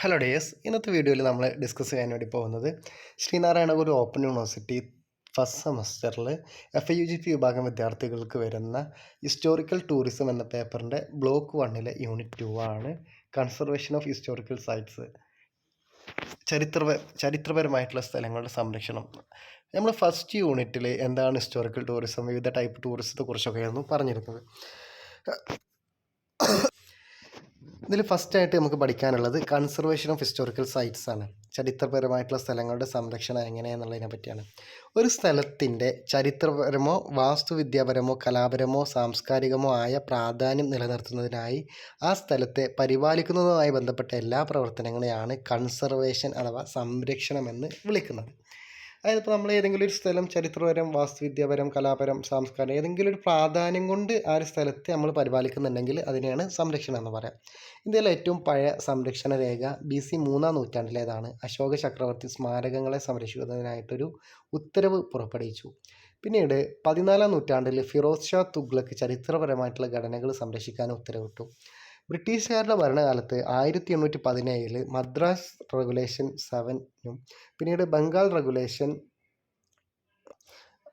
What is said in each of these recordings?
Hello days ഇന്നത്തെ വീഡിയോയിൽ നമ്മൾ ഡിസ്കസ് ചെയ്യാൻ വേണ്ടി പോകുന്നത് Sreenarayana Guru open university first സെമസ്റ്ററിൽ F I U G P വിഭാഗം വിദ്യാർത്ഥികൾക്ക് വരുന്ന ഹിസ്റ്റോറിക്കൽ ടൂറിസം എന്ന പേപ്പറിന്റെ ബ്ലോക്ക് വണ്ണിലെ യൂണിറ്റ് ടു ആണ് കൺസർവേഷൻ ഓഫ് ഹിസ്റ്റോറിക്കൽ സൈറ്റ്സ് ചരിത്ര ചരിത്രപരമായിട്ടുള്ള സ്ഥലങ്ങളുടെ സംരക്ഷണം. നമ്മൾ ഫസ്റ്റ് യൂണിറ്റിൽ എന്താണ് ഹിസ്റ്റോറിക്കൽ ടൂറിസം വിവിധ ടൈപ്പ് ടൂറിസത്തെ കുറിച്ചൊക്കെയായിരുന്നു പറഞ്ഞിരുന്നത് ഇതിൽ ഫസ്റ്റായിട്ട് നമുക്ക് പഠിക്കാനുള്ളത് കൺസർവേഷൻ ഓഫ് ഹിസ്റ്റോറിക്കൽ സൈറ്റ്സ് ആണ്. ചരിത്രപരമായിട്ടുള്ള സ്ഥലങ്ങളുടെ സംരക്ഷണം എങ്ങനെയാണെന്നുള്ളതിനെ പറ്റിയാണ്. ഒരു സ്ഥലത്തിന്റെ ചരിത്രപരമോ വാസ്തുവിദ്യാപരമോ കലാപരമോ സാംസ്കാരികമോ ആയ പ്രാധാന്യം നിലനിർത്തുന്നതിനായി ആ സ്ഥലത്തെ പരിപാലിക്കുന്നതുമായി ബന്ധപ്പെട്ട എല്ലാ പ്രവർത്തനങ്ങളെയാണ് കൺസർവേഷൻ അഥവാ സംരക്ഷണം എന്ന് വിളിക്കുന്നത്. അതായത് ഇപ്പോൾ നമ്മൾ ഏതെങ്കിലും ഒരു സ്ഥലം ചരിത്രപരം വാസ്തുവിദ്യാപരം കലാപരം സാംസ്കാരം ഏതെങ്കിലും ഒരു പ്രാധാന്യം കൊണ്ട് ആ ഒരു സ്ഥലത്തെ നമ്മൾ പരിപാലിക്കുന്നുണ്ടെങ്കിൽ അതിനെയാണ് സംരക്ഷണം എന്ന് പറയാം. ഇന്ത്യയിലെ ഏറ്റവും പഴയ സംരക്ഷണ രേഖ ബി സി മൂന്നാം നൂറ്റാണ്ടിലേതാണ്. അശോക ചക്രവർത്തി സ്മാരകങ്ങളെ സംരക്ഷിക്കുന്നതിനായിട്ടൊരു ഉത്തരവ് പുറപ്പെടുവിച്ചു. പിന്നീട് പതിനാലാം നൂറ്റാണ്ടിൽ ഫിറോസ് ഷാ തുഗ്ലക്ക് ചരിത്രപരമായിട്ടുള്ള ഘടനകൾ സംരക്ഷിക്കാൻ ഉത്തരവിട്ടു. ബ്രിട്ടീഷുകാരുടെ ഭരണകാലത്ത് ആയിരത്തി എണ്ണൂറ്റി പതിനേഴിൽ മദ്രാസ് റെഗുലേഷൻ സെവനും പിന്നീട് ബംഗാൾ റെഗുലേഷൻ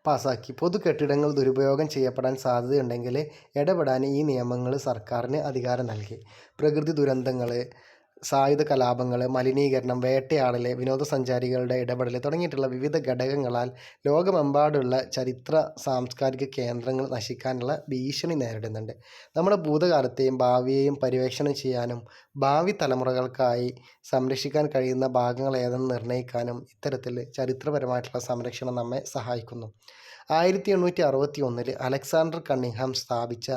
പാസാക്കി. പൊതു കെട്ടിടങ്ങൾ ദുരുപയോഗം ചെയ്യപ്പെടാൻ സാധ്യതയുണ്ടെങ്കിൽ ഇടപെടാൻ ഈ നിയമങ്ങൾ സർക്കാരിന് അധികാരം നൽകി. പ്രകൃതി ദുരന്തങ്ങൾ സായുധ കലാപങ്ങൾ മലിനീകരണം വേട്ടയാടൽ വിനോദസഞ്ചാരികളുടെ ഇടപെടൽ തുടങ്ങിയിട്ടുള്ള വിവിധ ഘടകങ്ങളാൽ ലോകമെമ്പാടുള്ള ചരിത്ര സാംസ്കാരിക കേന്ദ്രങ്ങൾ നശിക്കാനുള്ള ഭീഷണി നേരിടുന്നുണ്ട്. നമ്മുടെ ഭൂതകാലത്തെയും ഭാവിയെയും പര്യവേക്ഷണം ചെയ്യാനും ഭാവി തലമുറകൾക്കായി സംരക്ഷിക്കാൻ കഴിയുന്ന ഭാഗങ്ങൾ ഏതെന്ന് നിർണയിക്കാനും ഇത്തരത്തിൽ ചരിത്രപരമായിട്ടുള്ള സംരക്ഷണം നമ്മെ സഹായിക്കുന്നു. ആയിരത്തി എണ്ണൂറ്റി അറുപത്തി ഒന്നിൽ അലക്സാണ്ടർ കണ്ണിങ്ഹാം സ്ഥാപിച്ച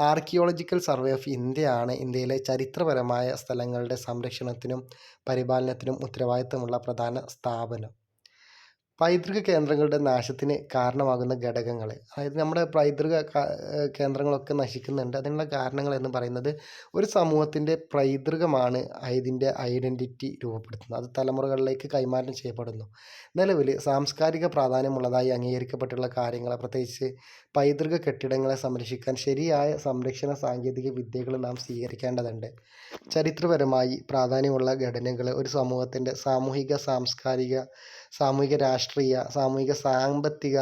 ആർക്കിയോളജിക്കൽ സർവേ ഓഫ് ഇന്ത്യയാണ് ഇന്ത്യയിലെ ചരിത്രപരമായ സ്ഥലങ്ങളുടെ സംരക്ഷണത്തിനും പരിപാലനത്തിനും ഉത്തരവാദിത്തമുള്ള പ്രധാന സ്ഥാപനം. പൈതൃക കേന്ദ്രങ്ങളുടെ നാശത്തിന് കാരണമാകുന്ന ഘടകങ്ങൾ. അതായത് നമ്മുടെ പൈതൃക കേന്ദ്രങ്ങളൊക്കെ നശിക്കുന്നുണ്ട്. അതിനുള്ള കാരണങ്ങൾ എന്ന് പറയുന്നത് ഒരു സമൂഹത്തിന്റെ പൈതൃകമാണ് ഇതിന്റെ ഐഡന്റിറ്റി രൂപപ്പെടുത്തുന്നത്. അത് തലമുറകളിലേക്ക് കൈമാറ്റം ചെയ്യപ്പെടുന്നു. നിലവിൽ സാംസ്കാരിക പ്രാധാന്യമുള്ളതായി അംഗീകരിക്കപ്പെട്ടുള്ള കാര്യങ്ങൾ പ്രത്യേകിച്ച് പൈതൃക കെട്ടിടങ്ങളെ സംരക്ഷിക്കാൻ ശരിയായ സംരക്ഷണ സാങ്കേതിക വിദ്യകൾ നാം സ്വീകരിക്കേണ്ടതുണ്ട്. ചരിത്രപരമായി പ്രാധാന്യമുള്ള ഘടനകൾ ഒരു സമൂഹത്തിന്റെ സാമൂഹിക സാംസ്കാരിക സാമൂഹിക രാഷ്ട്രീയ സാമൂഹിക സാമ്പത്തിക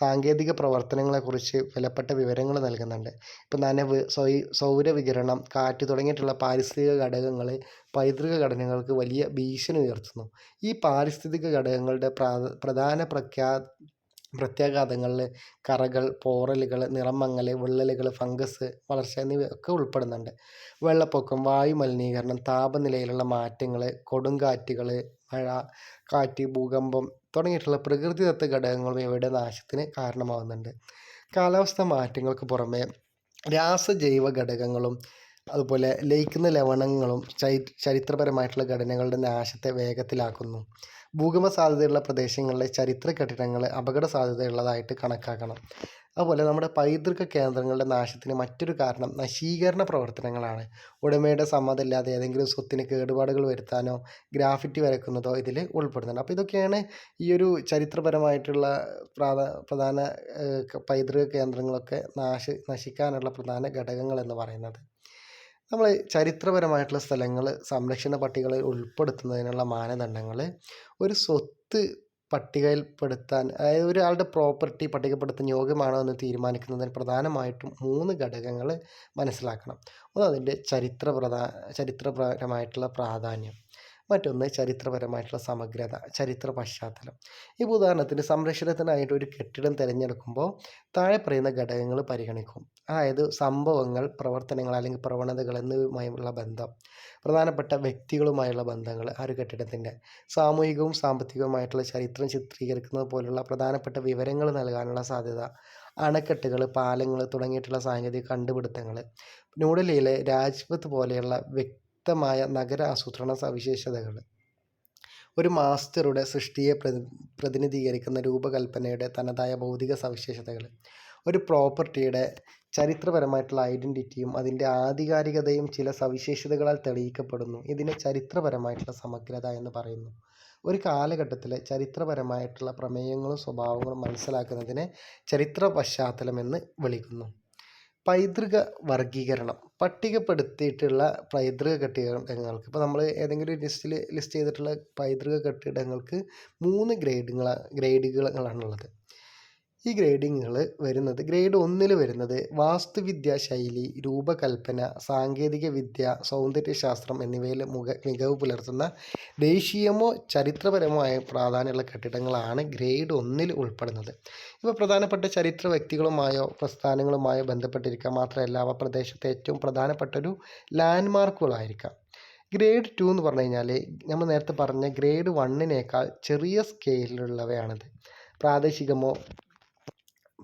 സാങ്കേതിക പ്രവർത്തനങ്ങളെക്കുറിച്ച് വിലപ്പെട്ട വിവരങ്ങൾ നൽകുന്നുണ്ട്. ഇപ്പോൾ നനവ് സൗ സൗരവികിരണം കാറ്റ് തുടങ്ങിയിട്ടുള്ള പാരിസ്ഥിതിക ഘടകങ്ങൾ പൈതൃക ഘടനകൾക്ക് വലിയ ഭീഷണി ഉയർത്തുന്നു. ഈ പാരിസ്ഥിതിക ഘടകങ്ങളുടെ പ്രധാന പ്രഖ്യാ പ്രത്യാഘാതങ്ങളിൽ കറകൾ പോറലുകൾ നിറമങ്ങൽ വിള്ളലുകൾ ഫംഗസ് വളർച്ച എന്നിവയൊക്കെ ഉൾപ്പെടുന്നുണ്ട്. വെള്ളപ്പൊക്കം വായു മലിനീകരണം താപനിലയിലുള്ള മാറ്റങ്ങൾ കൊടുങ്കാറ്റുകൾ മഴ കാറ്റ് ഭൂകമ്പം തുടങ്ങിയിട്ടുള്ള പ്രകൃതിദത്ത ഘടകങ്ങളും ഇവയുടെ നാശത്തിന് കാരണമാകുന്നുണ്ട് കാലാവസ്ഥ മാറ്റങ്ങൾക്ക് പുറമെ രാസജൈവ ഘടകങ്ങളും അതുപോലെ ലയിക്കുന്ന ലവണങ്ങളും ചരിത്രപരമായിട്ടുള്ള ഘടനകളുടെ നാശത്തെ വേഗത്തിലാക്കുന്നു. ഭൂകമ്പ സാധ്യതയുള്ള പ്രദേശങ്ങളിലെ ചരിത്ര കെട്ടിടങ്ങൾ അപകട സാധ്യതയുള്ളതായിട്ട് കണക്കാക്കണം. അതുപോലെ നമ്മുടെ പൈതൃക കേന്ദ്രങ്ങളുടെ നാശത്തിന് മറ്റൊരു കാരണം നശീകരണ പ്രവർത്തനങ്ങളാണ്. ഉടമയുടെ സമ്മതമില്ലാതെ ഏതെങ്കിലും സ്വത്തിന് കേടുപാടുകൾ വരുത്താനോ ഗ്രാഫിറ്റി വരക്കുന്നതോ ഇതിൽ ഉൾപ്പെടുന്നുണ്ട്. അപ്പോൾ ഇതൊക്കെയാണ് ഈ ഒരു ചരിത്രപരമായിട്ടുള്ള പ്രധാന പൈതൃക കേന്ദ്രങ്ങളൊക്കെ നാശ നശിക്കാനുള്ള പ്രധാന ഘടകങ്ങൾ എന്ന് പറയുന്നത്. നമ്മൾ ചരിത്രപരമായിട്ടുള്ള സ്ഥലങ്ങൾ സംരക്ഷണ പട്ടികകളിൽ ഉൾപ്പെടുത്തുന്നതിനുള്ള മാനദണ്ഡങ്ങൾ ഒരു സ്വത്ത് പട്ടികയിൽപ്പെടുത്താൻ അതായത് ഒരാളുടെ പ്രോപ്പർട്ടി പട്ടികപ്പെടുത്താൻ യോഗ്യമാണോ എന്ന് തീരുമാനിക്കുന്നതിന് പ്രധാനമായിട്ടും മൂന്ന് ഘടകങ്ങൾ മനസ്സിലാക്കണം. ഒന്ന് അതിന്റെ ചരിത്ര പ്രധാ ചരിത്രപരമായിട്ടുള്ള പ്രാധാന്യം. മറ്റൊന്ന് ചരിത്രപരമായിട്ടുള്ള സമഗ്രത ചരിത്ര പശ്ചാത്തലം. ഇപ്പോൾ ഉദാഹരണത്തിന് സംരക്ഷണത്തിനായിട്ട് ഒരു കെട്ടിടം തിരഞ്ഞെടുക്കുമ്പോൾ താഴെ പറയുന്ന ഘടകങ്ങൾ പരിഗണിക്കും. അതായത് സംഭവങ്ങൾ പ്രവർത്തനങ്ങൾ അല്ലെങ്കിൽ പ്രവണതകൾ എന്നിവയുമായുള്ള ബന്ധം. പ്രധാനപ്പെട്ട വ്യക്തികളുമായുള്ള ബന്ധങ്ങൾ ആ ഒരു കെട്ടിടത്തിന്റെ. സാമൂഹികവും സാമ്പത്തികവുമായിട്ടുള്ള ചരിത്രം ചിത്രീകരിക്കുന്നത് പോലുള്ള പ്രധാനപ്പെട്ട വിവരങ്ങൾ നൽകാനുള്ള സാധ്യത. അണക്കെട്ടുകൾ പാലങ്ങൾ തുടങ്ങിയിട്ടുള്ള സാങ്കേതിക കണ്ടുപിടുത്തങ്ങൾ. ന്യൂഡൽഹിയിലെ രാജ്പഥ് പോലെയുള്ള വ്യക്തി വ്യക്തമായ നഗര ആസൂത്രണ സവിശേഷതകൾ. ഒരു മാസ്റ്ററുടെ സൃഷ്ടിയെ പ്രതി പ്രതിനിധീകരിക്കുന്ന രൂപകൽപ്പനയുടെ തനതായ ഭൗതിക സവിശേഷതകൾ. ഒരു പ്രോപ്പർട്ടിയുടെ ചരിത്രപരമായിട്ടുള്ള ഐഡന്റിറ്റിയും അതിന്റെ ആധികാരികതയും ചില സവിശേഷതകളാൽ തെളിയിക്കപ്പെടുന്നു. ഇതിനെ ചരിത്രപരമായിട്ടുള്ള സമഗ്രത എന്ന് പറയുന്നു. ഒരു കാലഘട്ടത്തിലെ ചരിത്രപരമായിട്ടുള്ള പ്രമേയങ്ങളും സ്വഭാവങ്ങളും മനസ്സിലാക്കുന്നതിനെ ചരിത്ര പശ്ചാത്തലമെന്ന് വിളിക്കുന്നു. പൈതൃക വർഗീകരണം പട്ടികപ്പെടുത്തിയിട്ടുള്ള പൈതൃക കെട്ടിടങ്ങൾക്ക് ഇപ്പോൾ നമ്മൾ ഏതെങ്കിലും ഒരു ലിസ്റ്റിൽ ലിസ്റ്റ് ചെയ്തിട്ടുള്ള പൈതൃക കെട്ടിടങ്ങൾക്ക് മൂന്ന് ഗ്രേഡുകളാണ് ഗ്രേഡുകളാണുള്ളത്. ഈ ഗ്രേഡിങ്ങുകൾ വരുന്നത് ഗ്രേഡ് ഒന്നിൽ വരുന്നത് വാസ്തുവിദ്യ ശൈലി രൂപകൽപ്പന സാങ്കേതിക വിദ്യ സൗന്ദര്യശാസ്ത്രം എന്നിവയിൽ മുഖ മികവ് പുലർത്തുന്ന ദേശീയമോ ചരിത്രപരമോ ആയ പ്രാധാന്യമുള്ള കെട്ടിടങ്ങളാണ് ഗ്രേഡ് ഒന്നിൽ ഉൾപ്പെടുന്നത്. ഇവ പ്രധാനപ്പെട്ട ചരിത്ര വ്യക്തികളുമായോ പ്രസ്ഥാനങ്ങളുമായോ ബന്ധപ്പെട്ടിരിക്കാം. മാത്രമല്ല അവ പ്രദേശത്തെ ഏറ്റവും പ്രധാനപ്പെട്ട ഒരു ലാൻഡ്മാർക്കുകളായിരിക്കാം ഗ്രേഡ് ടു എന്ന് പറഞ്ഞു കഴിഞ്ഞാൽ നമ്മൾ നേരത്തെ പറഞ്ഞ ഗ്രേഡ് വണ്ണിനേക്കാൾ ചെറിയ സ്കെയിലുള്ളവയാണിത് പ്രാദേശികമോ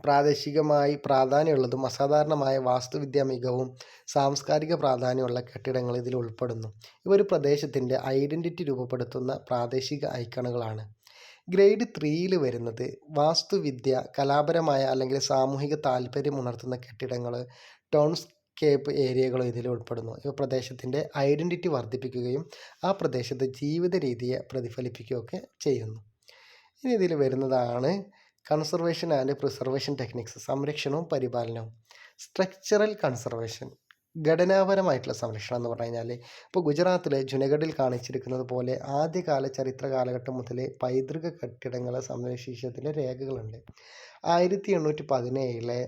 പ്രാദേശികമായി പ്രാധാന്യമുള്ളതും അസാധാരണമായ വാസ്തുവിദ്യാ മികവും സാംസ്കാരിക പ്രാധാന്യമുള്ള കെട്ടിടങ്ങൾ ഇതിൽ ഉൾപ്പെടുന്നു. ഇവ ഒരു പ്രദേശത്തിന്റെ ഐഡന്റിറ്റി രൂപപ്പെടുത്തുന്ന പ്രാദേശിക ഐക്കണുകളാണ്. ഗ്രേഡ് ത്രീയിൽ വരുന്നത് വാസ്തുവിദ്യ കലാപരമായ അല്ലെങ്കിൽ സാമൂഹിക താല്പര്യം ഉണർത്തുന്ന കെട്ടിടങ്ങൾ ടൗൺസ്കേപ്പ് ഏരിയകളും ഇതിൽ ഉൾപ്പെടുന്നു. ഇവ പ്രദേശത്തിന്റെ ഐഡന്റിറ്റി വർദ്ധിപ്പിക്കുകയും ആ പ്രദേശത്തെ ജീവിത രീതിയെ പ്രതിഫലിപ്പിക്കുകയൊക്കെ ചെയ്യുന്നു. ഇനി ഇതിൽ വരുന്നതാണ് കൺസർവേഷൻ ആൻഡ് പ്രിസർവേഷൻ ടെക്നിക്സ് സംരക്ഷണവും പരിപാലനവും. സ്ട്രക്ചറൽ കൺസർവേഷൻ ഘടനാപരമായിട്ടുള്ള സംരക്ഷണം എന്ന് പറഞ്ഞു കഴിഞ്ഞാൽ ഇപ്പോൾ ഗുജറാത്തിലെ ജുനഗഡിൽ കാണിച്ചിരിക്കുന്നത് പോലെ ആദ്യകാല ചരിത്ര കാലഘട്ടം മുതലേ പൈതൃക കെട്ടിടങ്ങളെ സംരക്ഷിച്ചതിന്റെ രേഖകളുണ്ട്. ആയിരത്തി എണ്ണൂറ്റി പതിനേഴിലെ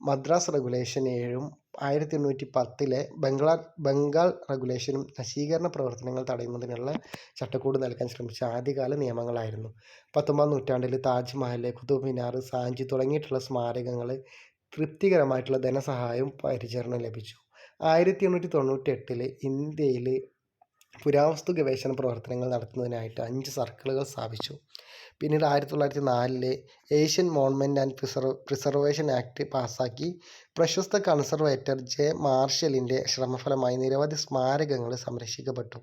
മദ്രാസ് റെഗുലേഷൻ ഏഴും ആയിരത്തി എണ്ണൂറ്റി പത്തിലെ ബംഗ്ലാ ബംഗാൾ റെഗുലേഷനും നശീകരണ പ്രവർത്തനങ്ങൾ തടയുന്നതിനുള്ള ചട്ടക്കൂട് നൽകാൻ ശ്രമിച്ച ആദ്യകാല നിയമങ്ങളായിരുന്നു. പത്തൊമ്പതാം നൂറ്റാണ്ടിൽ താജ്മഹൽ കുതുബ് മിനാർ സാഞ്ചി തുടങ്ങിയിട്ടുള്ള സ്മാരകങ്ങൾ തൃപ്തികരമായിട്ടുള്ള ധനസഹായവും പരിചരണം ലഭിച്ചു. ആയിരത്തി എണ്ണൂറ്റി തൊണ്ണൂറ്റി എട്ടിൽ ഇന്ത്യയിൽ പുരാവസ്തു ഗവേഷണ പ്രവർത്തനങ്ങൾ നടത്തുന്നതിനായിട്ട് അഞ്ച് സർക്കിളുകൾ സ്ഥാപിച്ചു. പിന്നീട് ആയിരത്തി തൊള്ളായിരത്തി നാലിലെ Asian monument and preserve preservation act പാസ്സാക്കി പ്രശസ്ത കൺസർവേറ്റർ ജെ മാർഷലിന്റെ ശ്രമഫലമായി നിരവധി സ്മാരകങ്ങൾ സംരക്ഷിക്കപ്പെട്ടു.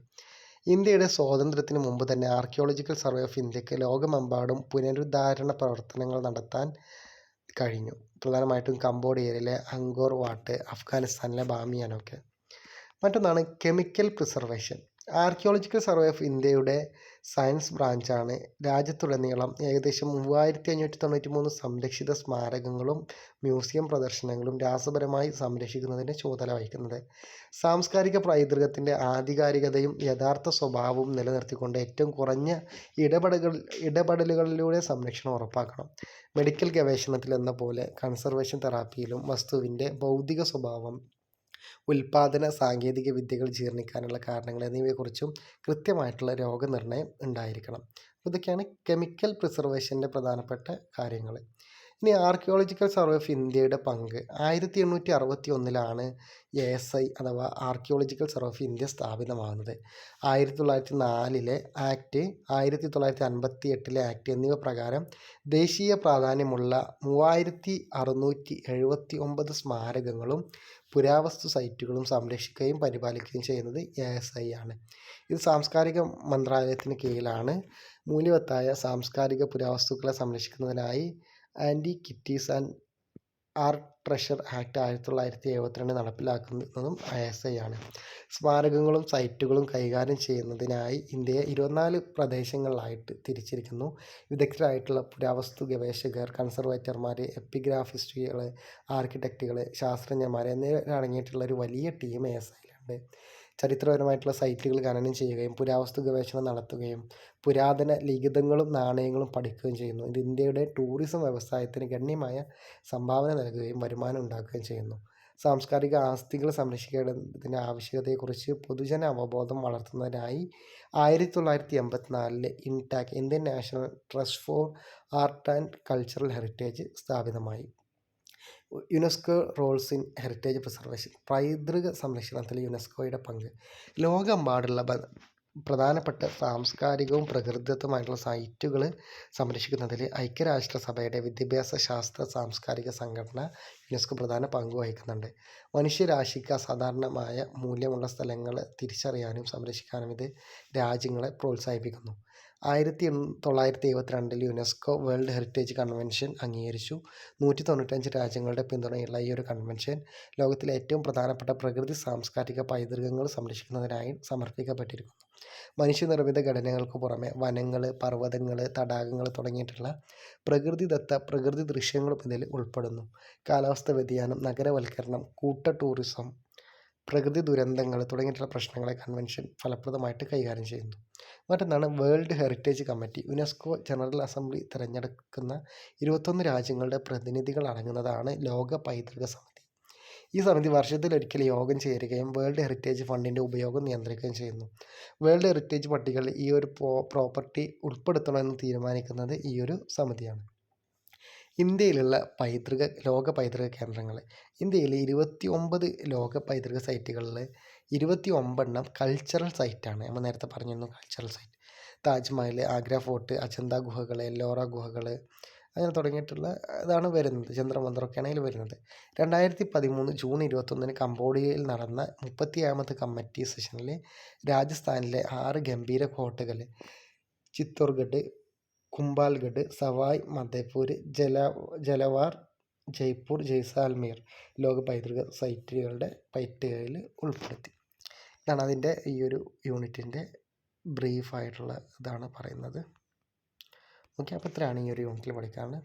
ഇന്ത്യയുടെ സ്വാതന്ത്ര്യത്തിന് മുമ്പ് തന്നെ ആർക്കിയോളജിക്കൽ സർവേ ഓഫ് ഇന്ത്യയ്ക്ക് ലോകമെമ്പാടും പുനരുദ്ധാരണ പ്രവർത്തനങ്ങൾ നടത്താൻ കഴിഞ്ഞു. പ്രധാനമായിട്ടും കംബോഡിയയിലെ അങ്കോർ വാട്ട് അഫ്ഗാനിസ്ഥാനിലെ ബാമിയാനൊക്കെ മറ്റൊന്നാണ് chemical preservation. Archaeological survey of ഇന്ത്യയുടെ സയൻസ് ബ്രാഞ്ചാണ്. രാജ്യത്തുടനീളം ഏകദേശം മൂവായിരത്തി അഞ്ഞൂറ്റി തൊണ്ണൂറ്റി മൂന്ന് സംരക്ഷിത സ്മാരകങ്ങളും മ്യൂസിയം പ്രദർശനങ്ങളും രാസപരമായി സംരക്ഷിക്കുന്നതിന് ചുമതല വഹിക്കുന്നത്. സാംസ്കാരിക പൈതൃകത്തിന്റെ ആധികാരികതയും യഥാർത്ഥ സ്വഭാവവും നിലനിർത്തിക്കൊണ്ട് ഏറ്റവും കുറഞ്ഞ ഇടപെടലുകൾ ഇടപെടലുകളിലൂടെ സംരക്ഷണം ഉറപ്പാക്കണം. മെഡിക്കൽ ഗവേഷണത്തിൽ എന്ന പോലെ കൺസർവേഷൻ തെറാപ്പിയിലും വസ്തുവിന്റെ ഭൗതിക സ്വഭാവം ഉൽപാദന സാങ്കേതിക വിദ്യകൾ ജീർണിക്കാനുള്ള കാരണങ്ങൾ എന്നിവയെക്കുറിച്ചും കൃത്യമായിട്ടുള്ള രോഗനിർണയം ഉണ്ടായിരിക്കണം. ഇതൊക്കെയാണ് കെമിക്കൽ പ്രിസർവേഷന്റെ പ്രധാനപ്പെട്ട കാര്യങ്ങൾ. ഇനി ആർക്കിയോളജിക്കൽ സർവേ ഓഫ് ഇന്ത്യയുടെ പങ്ക്. ആയിരത്തി എണ്ണൂറ്റി അറുപത്തി ഒന്നിലാണ് എ എസ് ഐ അഥവാ ആർക്കിയോളജിക്കൽ സർവേ ഓഫ് ഇന്ത്യ സ്ഥാപിതമാകുന്നത്. ആയിരത്തി തൊള്ളായിരത്തി നാലിലെ ആക്ട് ആയിരത്തി തൊള്ളായിരത്തി അൻപത്തി എട്ടിലെ ആക്ട് എന്നിവ പ്രകാരം ദേശീയ പ്രാധാന്യമുള്ള മൂവായിരത്തി അറുന്നൂറ്റി എഴുപത്തി ഒമ്പത് സ്മാരകങ്ങളും പുരാവസ്തു സൈറ്റുകളും സംരക്ഷിക്കുകയും പരിപാലിക്കുകയും ചെയ്യുന്നത് എ എസ് ഐ ആണ്. ഇത് സാംസ്കാരിക മന്ത്രാലയത്തിന് കീഴിലാണ്. മൂല്യവത്തായ സാംസ്കാരിക പുരാവസ്തുക്കളെ സംരക്ഷിക്കുന്നതിനായി antiquities and art treasure act ആയിരത്തി തൊള്ളായിരത്തി എഴുപത്തിരണ്ട് നടപ്പിലാക്കുന്നതും ഐ എസ് ഐ ആണ്. സ്മാരകങ്ങളും സൈറ്റുകളും കൈകാര്യം ചെയ്യുന്നതിനായി ഇന്ത്യയെ ഇരുപത്തിനാല് പ്രദേശങ്ങളിലായിട്ട് തിരിച്ചിരിക്കുന്നു. വിദഗ്ധരായിട്ടുള്ള പുരാവസ്തു ഗവേഷകർ കൺസർവേറ്റർമാർ എപ്പിഗ്രാഫിസ്റ്റുകൾ ആർക്കിടെക്റ്റുകൾ ശാസ്ത്രജ്ഞന്മാർ എന്നിവരടങ്ങിയിട്ടുള്ള ഒരു വലിയ ടീം ഐ എസ് ഐയിലുണ്ട്. ചരിത്രപരമായിട്ടുള്ള സൈറ്റുകൾ ഖനനം ചെയ്യുകയും പുരാവസ്തു ഗവേഷണം നടത്തുകയും പുരാതന ലിഖിതങ്ങളും നാണയങ്ങളും പഠിക്കുകയും ചെയ്യുന്നു. ഇത് ഇന്ത്യയുടെ ടൂറിസം വ്യവസായത്തിന് ഗണ്യമായ സംഭാവന നൽകുകയും വരുമാനം ഉണ്ടാക്കുകയും ചെയ്യുന്നു. സാംസ്കാരിക ആസ്തികൾ സംരക്ഷിക്കേണ്ടതിന്റെ ആവശ്യകതയെക്കുറിച്ച് പൊതുജന അവബോധം വളർത്തുന്നതിനായി ആയിരത്തി തൊള്ളായിരത്തി എൺപത്തിനാലിൽ INTACH Indian national trust for art and cultural heritage സ്ഥാപിതമായി. UNESCO roles in heritage preservation. പൈതൃക സംരക്ഷണത്തിൽ യുനെസ്കോയുടെ പങ്ക്. ലോകമെമ്പാടുള്ള പ്രധാനപ്പെട്ട സാംസ്കാരികവും പ്രകൃതിദത്തമായിട്ടുള്ള സൈറ്റുകൾ സംരക്ഷിക്കുന്നതിൽ ഐക്യരാഷ്ട്രസഭയുടെ വിദ്യാഭ്യാസ ശാസ്ത്ര സാംസ്കാരിക സംഘടന യുനെസ്കോ പ്രധാന പങ്ക് വഹിക്കുന്നുണ്ട്. മനുഷ്യരാശിക്ക് അസാധാരണമായ മൂല്യമുള്ള സ്ഥലങ്ങൾ തിരിച്ചറിയാനും സംരക്ഷിക്കാനും ഇത് രാജ്യങ്ങളെ പ്രോത്സാഹിപ്പിക്കുന്നു. ആയിരത്തി തൊള്ളായിരത്തി എഴുപത്തിരണ്ടിൽ യുനെസ്കോ വേൾഡ് ഹെറിറ്റേജ് കൺവെൻഷൻ അംഗീകരിച്ചു. നൂറ്റി തൊണ്ണൂറ്റഞ്ച് രാജ്യങ്ങളുടെ പിന്തുണയുള്ള ഈ ഒരു കൺവെൻഷൻ ലോകത്തിലെ ഏറ്റവും പ്രധാനപ്പെട്ട പ്രകൃതി സാംസ്കാരിക പൈതൃകങ്ങൾ സംരക്ഷിക്കുന്നതിനായി സമർപ്പിക്കപ്പെട്ടിരിക്കുന്നു. മനുഷ്യനിർമ്മിത ഘടനകൾക്ക് പുറമെ വനങ്ങൾ പർവതങ്ങൾ തടാകങ്ങൾ തുടങ്ങിയിട്ടുള്ള പ്രകൃതിദത്ത പ്രകൃതി ദൃശ്യങ്ങളും ഇതിൽ ഉൾപ്പെടുന്നു. കാലാവസ്ഥ വ്യതിയാനം നഗരവൽക്കരണം കൂട്ട ടൂറിസം പ്രകൃതി ദുരന്തങ്ങൾ തുടങ്ങിയിട്ടുള്ള പ്രശ്നങ്ങളെ കൺവെൻഷൻ ഫലപ്രദമായിട്ട് കൈകാര്യം ചെയ്യുന്നു. മറ്റൊന്നാണ് world heritage committee UNESCO general assembly തിരഞ്ഞെടുക്കുന്ന ഇരുപത്തൊന്ന് രാജ്യങ്ങളുടെ പ്രതിനിധികൾ അടങ്ങുന്നതാണ് ലോക പൈതൃക സമിതി. ഈ സമിതി വർഷത്തിലൊരിക്കൽ യോഗം ചേരുകയും വേൾഡ് ഹെറിറ്റേജ് ഫണ്ടിന്റെ ഉപയോഗം നിയന്ത്രിക്കുകയും ചെയ്യുന്നു. വേൾഡ് ഹെറിറ്റേജ് പട്ടികയിൽ ഈ ഒരു പ്രോപ്പർട്ടി ഉൾപ്പെടുത്തണമെന്ന് തീരുമാനിക്കുന്നത് ഈ ഒരു സമിതിയാണ്. ഇന്ത്യയിലുള്ള പൈതൃക ലോക പൈതൃക കേന്ദ്രങ്ങൾ. ഇന്ത്യയിൽ ഇരുപത്തി ഒമ്പത് ലോക പൈതൃക സൈറ്റുകളിൽ ഇരുപത്തി ഒമ്പതെണ്ണം കൾച്ചറൽ സൈറ്റാണ് നമ്മൾ നേരത്തെ പറഞ്ഞിരുന്നു cultural site Taj Mahal Agra fort Ajanta ഗുഹകൾ എല്ലോറ ഗുഹകൾ അങ്ങനെ തുടങ്ങിയിട്ടുള്ള ഇതാണ് വരുന്നത്. ജന്തർ അതിൽ വരുന്നത്. രണ്ടായിരത്തി പതിമൂന്ന് ജൂൺ ഇരുപത്തൊന്നിന് കംബോഡിയയിൽ നടന്ന മുപ്പത്തിയേഴാമത് കമ്മിറ്റി സെഷനിൽ രാജസ്ഥാനിലെ ആറ് ഗംഭീര കോട്ടകൾ ചിത്തോർഗഡ് കുംഭാൽഗഡ് സവായ് ജല ജലവാർ ജയ്പൂർ ജയ്സാൽമീർ ലോക പൈതൃക സൈറ്റുകളുടെ പട്ടികയിൽ ഉൾപ്പെടുത്തി. ഇതാണ് അതിന്റെ ഈ ഒരു യൂണിറ്റിന്റെ ബ്രീഫായിട്ടുള്ള ഇതാണ് പറയുന്നത്. ഓക്കെ അപ്പോൾ ഇത്രയാണ് ഈ ഒരു യൂണിറ്റിൽ പഠിക്കാനുള്ളത്